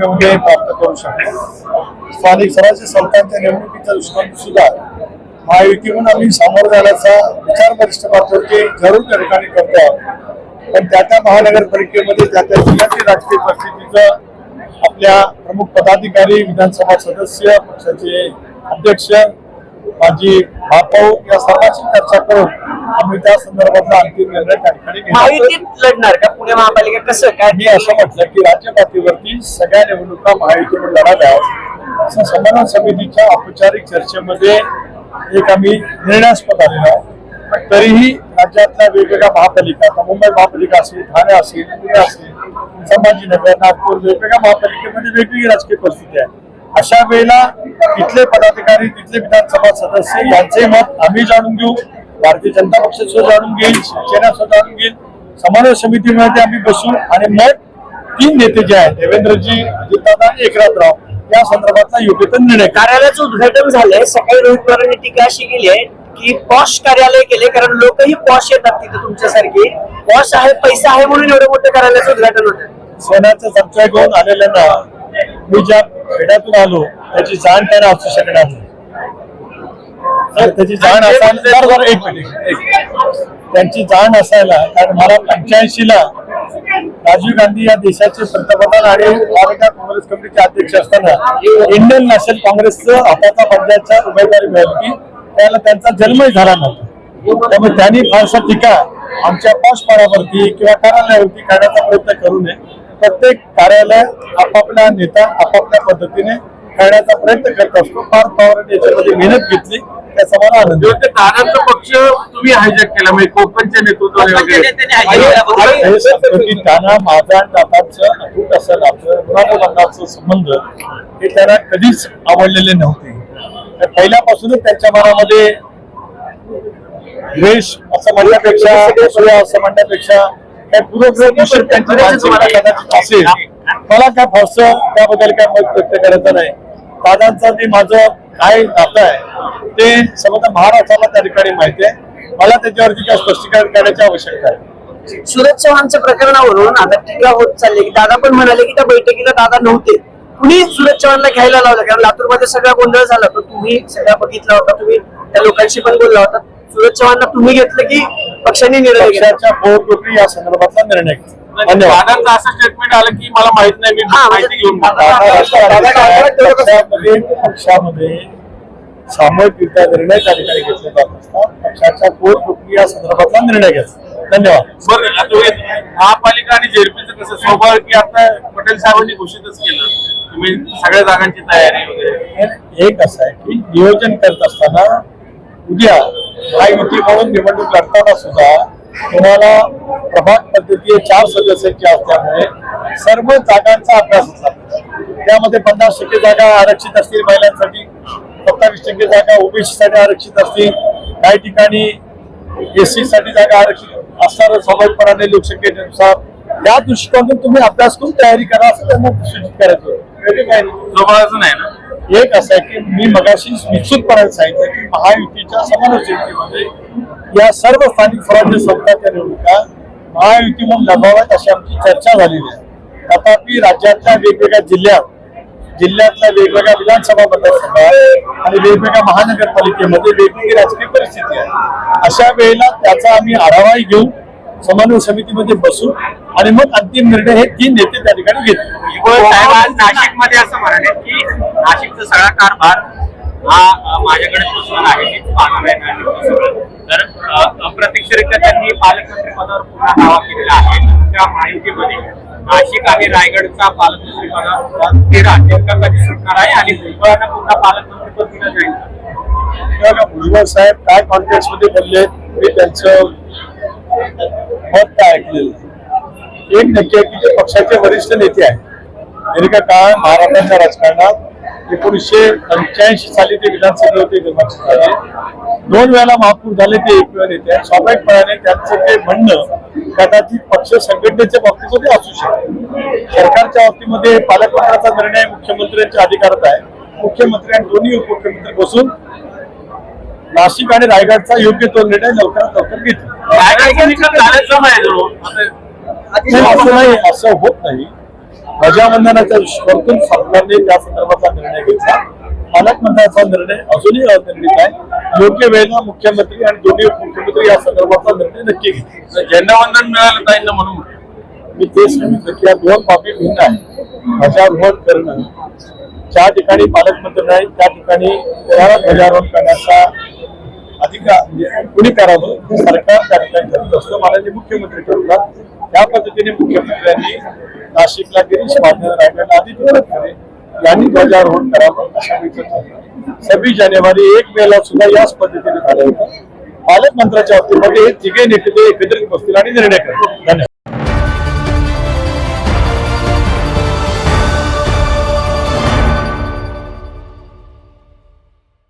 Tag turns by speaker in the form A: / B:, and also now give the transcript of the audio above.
A: रकमेमध्ये प्राप्त करू शकतो. स्थानिक स्वराज्य संस्थांच्या निवडणुकीच्या दृष्टीने सुद्धा महायुतीहून आम्ही सामोरं जाण्याचा विचार वरिष्ठ पातळीवरती जरूर त्या ठिकाणी करतो आहोत. पण त्या त्या महानगरपालिकेमध्ये त्या त्या जिल्ह्यातील राजकीय परिस्थितीचं आपल्या प्रमुख पदाधिकारी विधानसभा सदस्य पक्षाचे अध्यक्ष माजी महापौर या सर्वांची चर्चा करून आम्ही त्या संदर्भातला अंतिम निर्णय त्या ठिकाणी.
B: महायुतीत लढणार का? पुणे महापालिका कसं काय
A: मी असं म्हटलं की राज्य पातळीवरती सगळ्या निवडणुका महायुतीवर लढाव्या असं समन्वय समितीच्या औपचारिक चर्चेमध्ये एक आम्ही निर्णयास्पद आलेलो आहोत पण तरीही राज्यातल्या वेगवेगळ्या महापालिका आता मुंबई महापालिका असेल ठाणे असेल पुणे असेल संभाजीनगर नागपूर वेगवेगळ्या महापालिकेमध्ये वेगवेगळी राजकीय परिस्थिती आहे. अशा वेळेला तिथले पदाधिकारी तिथले विधानसभा सदस्य यांचे मत आम्ही जाणून घेऊ. भारतीय जनता पक्ष जाणून घेईल शिवसेना सुद्धा जाणून घेईल समन्वय समितीमध्ये आम्ही बसू आणि मग तीन नेते जे आहेत देवेंद्रजी अजितदादा एकनाथराव या संदर्भातला योग्य निर्णय करा.
B: कार्यालयाचं उद्घाटन झालंय. सकाळी रोहित पवारांनी टीका अशी केली आहे की पॉश कार्यालय केले कारण लोकही पॉश येतात तिथे तुमच्यासारखी. पॉश आहे पैसा आहे म्हणून एवढं मोठं कार्यालयाचं उद्घाटन होतं.
A: सोन्याचा चमचा घेऊन आलेल्यांना मी ज्या खेड्यातून आलो त्याची जाण त्यांना असू शकणार नाही. त्याची जाण असायला एक मिनिट त्यांची जाण असायला कारण मला पंच्याऐंशी ला राजीव गांधी या देशाचे पंतप्रधान आणि ऑल काँग्रेस कमिटीचे अध्यक्ष असताना इंडियन नॅशनल काँग्रेसचं हाताचा पंजाबच्या उमेदवारी मिळाली त्याला त्यांचा जन्मही झाला नव्हता. त्यामुळे त्यांनी फारसा टीका आमच्या पक्षपारावरती किंवा कार्यालयावरती करण्याचा प्रयत्न करू नये. प्रत्येक कार्यालय आपापला नेता आपापल्या पद्धतीने करण्याचा प्रयत्न करत असतो. फार पवारांनी याच्यामध्ये मेहनत घेतली. त्याचा मला आनंद
C: दादांचा पक्ष तुम्ही हायजॅक केला म्हणजे कोकणच्या नेतृत्वाने
A: त्यांना माझा आणि दादांचं अतूट असं नातं ऋणानुबंधाचं संबंध हे त्यांना कधीच आवडलेले नव्हते. तर पहिल्यापासूनच त्यांच्या मनामध्ये द्वेष असं म्हणण्यापेक्षा असं म्हणण्यापेक्षा काय पूर्वग्रह दूषित त्यांची मानसिकता कदाचित असेल. मला काय फारसं त्याबद्दल काय मत व्यक्त करायचं नाही. दादांचं ते माझं काय नातं आहे ते समजा महाराष्ट्राला त्या ठिकाणी माहिती आहे. मला त्याच्यावरती काय स्पष्टीकरण करण्याची आवश्यकता आहे.
B: सुरज चव्हाणच्या प्रकरणावरून आता टीका होत चालली की दादा पण म्हणाले की त्या बैठकीला दादा नव्हते. कुणी सुरज चव्हाणला घ्यायला लावलं? कारण लातूरमध्ये सगळा गोंधळ झाला पण तुम्ही सगळा बघितला होता तुम्ही त्या लोकांशी पण बोलला होता. सुरज चव्हाणला तुम्ही घेतलं की पक्षाने निर्णय घेतला?
A: या संदर्भातला निर्णय घेतला. धन्यवाद
C: दादांचं असं स्टेटमेंट आलं की मला माहीत नाही मी
B: हा, म्हणजे-
C: माहिती घेऊन
A: पक्षामध्ये सामूहिकरित्या निर्णय त्या ठिकाणी घेतले जात असतात पक्षाच्या संदर्भातला निर्णय घेतला धन्यवाद
C: बरं हे महापालिका आणि जेडपीचं कसं स्वाभाविक की आता पटेल साहेबांनी घोषितच केलं तुम्ही सगळ्या जागांची तयारी वगैरे
A: हे- एक असं आहे की नियोजन करत असताना उद्या महायुती म्हणून निवडणूक लढताना सुद्धा तुम्हाला प्रभाग पद्धती चार सदस्यांची असल्यामुळे सर्व जागांचा अभ्यास असला त्यामध्ये पन्नास टक्के जागा आरक्षित असतील महिलांसाठी सत्तावीस टक्के जागा ओबीसी साठी आरक्षित असतील. काही ठिकाणी एससी साठी जागा आरक्षित असणार स्वाभाविकपणाने लोकसंख्येनुसार या दृष्टिकोनातून तुम्ही अभ्यास करून तयारी करा असं त्यांना सूचित करायचं. नाही.
C: ना?
A: एक असं आहे की मी मगाशी निश्चितपणे सांगितलं की महायुतीच्या समितीमध्ये या सर्व स्थानिक स्वराज्य संस्थांच्या निवडणुका महायुती म्हणून लढवाव्यात अशी आमची चर्चा झालेली आहे. तथापि राज्यातल्या वेगवेगळ्या जिल्ह्यात जिल्ह्यातल्या वेगवेगळ्या विधानसभा मतदारसंघात आणि वेगवेगळ्या महानगरपालिकेमध्ये वेगवेगळी राजकीय परिस्थिती आहे. अशा वेळेला त्याचा आम्ही आढावाही घेऊ समन्वय समितीमध्ये बसू आणि मग अंतिम निर्णय हे तीन नेते त्या ठिकाणी घेतले.
D: नाशिकमध्ये असं म्हणाले की नाशिकचा सगळा कारभार हा माझ्याकडे आहे. तर अप्रत्यक्षरित्या त्यांनी पालकमंत्री पदावर पुन्हा दावा केलेला आहे. त्या माहितीमध्ये नाशिक आणि रायगडचा पालकमंत्री पदावर तेरा नेमका सुटणार आहे आणि भुजबळांना पुन्हा पालकमंत्री पद दिलं जाईल.
A: भुजबळ साहेब काय कॉन्टेक्स्टमध्ये बोलले? मी त्यांचं मत काय ऐकलेलं एक नक्की आहे की ते पक्षाचे वरिष्ठ नेते आहेत. दीर्घ काळ महाराष्ट्राच्या राजकारणात एकोणीसशे पंच्याऐंशी साली ते विधानसभेवर होते झाले. दोन वेळेला महापौर झाले ते एक वेळ नेते आहेत स्वाभाविकपणाने त्यांचं ते म्हणणं कदाचित पक्ष संघटनेच्या बाबतीमध्ये असू शकते. सरकारच्या बाबतीमध्ये पालकमंत्र्याचा निर्णय मुख्यमंत्र्यांच्या अधिकारात आहे. मुख्यमंत्री आणि दोन्ही उपमुख्यमंत्री बसून नाशिक आणि रायगडचा योग्य तो निर्णय लवकरात लवकर घेतला. असं नाही असं होत नाही. ध्वजावंदनाच्या वरतून सरकारने त्या संदर्भातला निर्णय घेतला. पालकमंत्र्याचा निर्णय अजूनही अनिर्णित आहे. योग्य वेळेला मुख्यमंत्री आणि दोन्ही उपमुख्यमंत्री या संदर्भातला निर्णय नक्की घेतील
C: झेंडावंदन मिळालं ताईंना म्हणून
A: मी तेच सांगितलं की या दोन बाबी भिन्न आहे ध्वजारोहण करणं ज्या ठिकाणी पालकमंत्री नाही त्या ठिकाणी ध्वजारोहण करण्याचा अधिकार म्हणजे कुणी करावं हे सरकार त्या ठिकाणी करत असतं. माननीय मुख्यमंत्री ठरवतात. त्या पद्धतीने मुख्यमंत्र्यांनी नाशिकला गिरीश महाजन रायगडला आदित्य ठाकरे यांनी ध्वजारोहण करावं अशा सव्वीस जानेवारी एक मेला सुद्धा याच पद्धतीने झालं होतं. पालकमंत्र्याच्या बाबतीमध्ये हे तिघे नेते एकत्रित बसतील आणि निर्णय करतील. धन्यवाद.